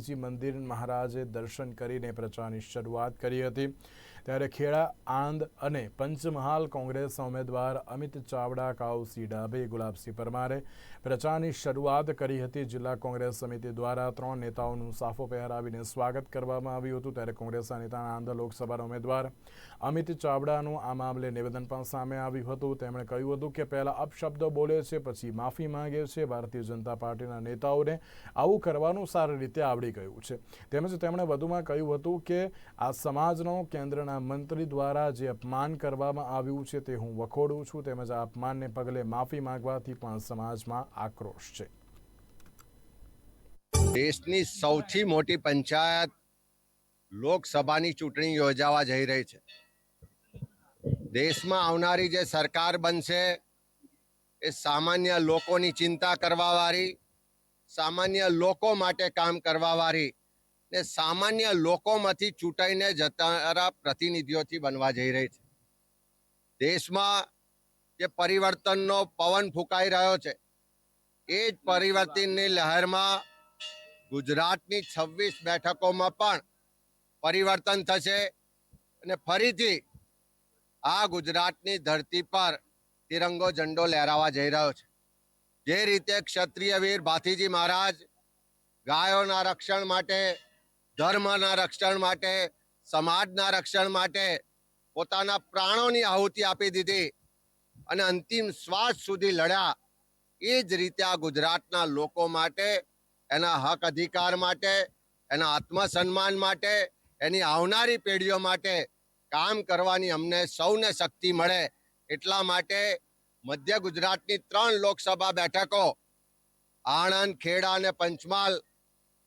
મંદિર મહારાજે દર્શન કરીને પ્રચારની શરૂઆત કરી હતી. ત્યારે ખેડા, આણંદ અને પંચમહાલ કોંગ્રેસના ઉમેદવાર અમિત ચાવડા કાઉસી ડાભે ગુલાબસિંહ પરમારે પ્રચારની શરૂઆત કરી હતી. જિલ્લા કોંગ્રેસ સમિતિ દ્વારા ત્રણ નેતાઓનું સાફો પહેરાવીને સ્વાગત કરવામાં આવ્યું હતું. ત્યારે કોંગ્રેસના નેતા આણંદ લોકસભાના ઉમેદવાર અમિત ચાવડાનું આ મામલે નિવેદન પણ સામે આવ્યું હતું. તેમણે કહ્યું હતું કે પહેલાં અપશબ્દો બોલે છે, પછી માફી માંગે છે. ભારતીય જનતા પાર્ટીના નેતાઓને આવું કરવાનું સારી રીતે આવડી ગયું છે. તેમજ તેમણે વધુમાં કહ્યું હતું કે આ સમાજનો કેન્દ્રના મંત્રી દ્વારા જે અપમાન કરવામાં આવ્યું છે તે હું વખોડું છું તેમજ આ અપમાનને પગલે માફી માંગવાથી પણ સમાજમાં આક્રોશ છે. દેશની સૌથી મોટી પંચાયત લોકસભાની ચૂંટણી યોજાવા જઈ રહી છે. દેશમાં આવનારી જે સરકાર બનશે એ સામાન્ય લોકોની ચિંતા કરવાવાળી, સામાન્ય લોકો માટે કામ કરવાવાળી ને સામાન્ય લોકોમાંથી ચૂંટાઈને જનારા પ્રતિનિધિઓથી બનવા જઈ રહી છે. દેશમાં જે પરિવર્તનનો પવન ફૂંકાઈ રહ્યો છે, એ જ પરિવર્તનની લહેરમાં ગુજરાતની છવ્વીસ બેઠકોમાં પણ પરિવર્તન થશે અને ફરીથી આ ગુજરાતની ધરતી પર તિરંગો ઝંડો લહેરાવા જઈ રહ્યો છે. જે રીતે ક્ષત્રિય વીર ભાથીજી મહારાજ ગાયોના રક્ષણ માટે ધર્મના રક્ષણ માટે, સમાજના રક્ષણ માટે પોતાના પ્રાણોની આહુતિ આપી દીધી અને અંતિમ શ્વાસ સુધી લડ્યા. એ જ રીતે આ ગુજરાતના લોકો માટે, એના હક અધિકાર માટે, એના આત્મસન્માન માટે, એની આવનારી પેઢીઓ માટે કામ કરવાની અમને સૌને શક્તિ મળે. એટલા માટે મધ્ય ગુજરાતની ત્રણ લોકસભા બેઠકો, આણંદ, ખેડા અને પંચમહાલ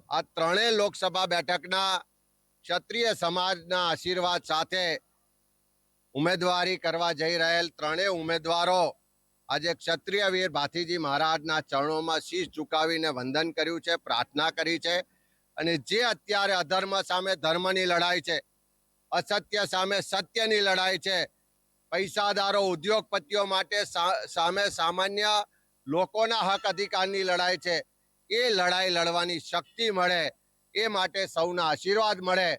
આ ત્રણેય લોકસભા બેઠકના ક્ષત્રિય સમાજના આશીર્વાદ સાથે ઉમેદવારી કરવા જઈ રહેલ ત્રણેય ઉમેદવારો આજે ક્ષત્રિય વીર ભાથીજી મહારાજના ચરણોમાં શીશ ઝુકાવીને વંદન કર્યું છે, પ્રાર્થના કરી છે અને જે અત્યારે અધર્મ સામે ધર્મની લડાઈ છે, અસત્ય સામે સત્યની લડાઈ છે, પૈસાદારો, ઉદ્યોગપતિઓ માટે સામે સામાન્ય લોકોના હક અધિકારની લડાઈ છે એ લડાઈ લડવાની શક્તિ મળે, એ માટે સૌના આશીર્વાદ મળે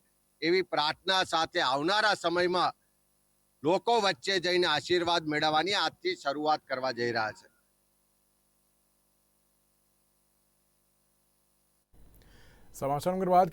એવી પ્રાર્થના સાથે આવનારા સમયમાં લોકો વચ્ચે જઈને આશીર્વાદ મેળવવાની આજથી શરૂઆત કરવા જઈ રહ્યા છે. સમાચાર વાત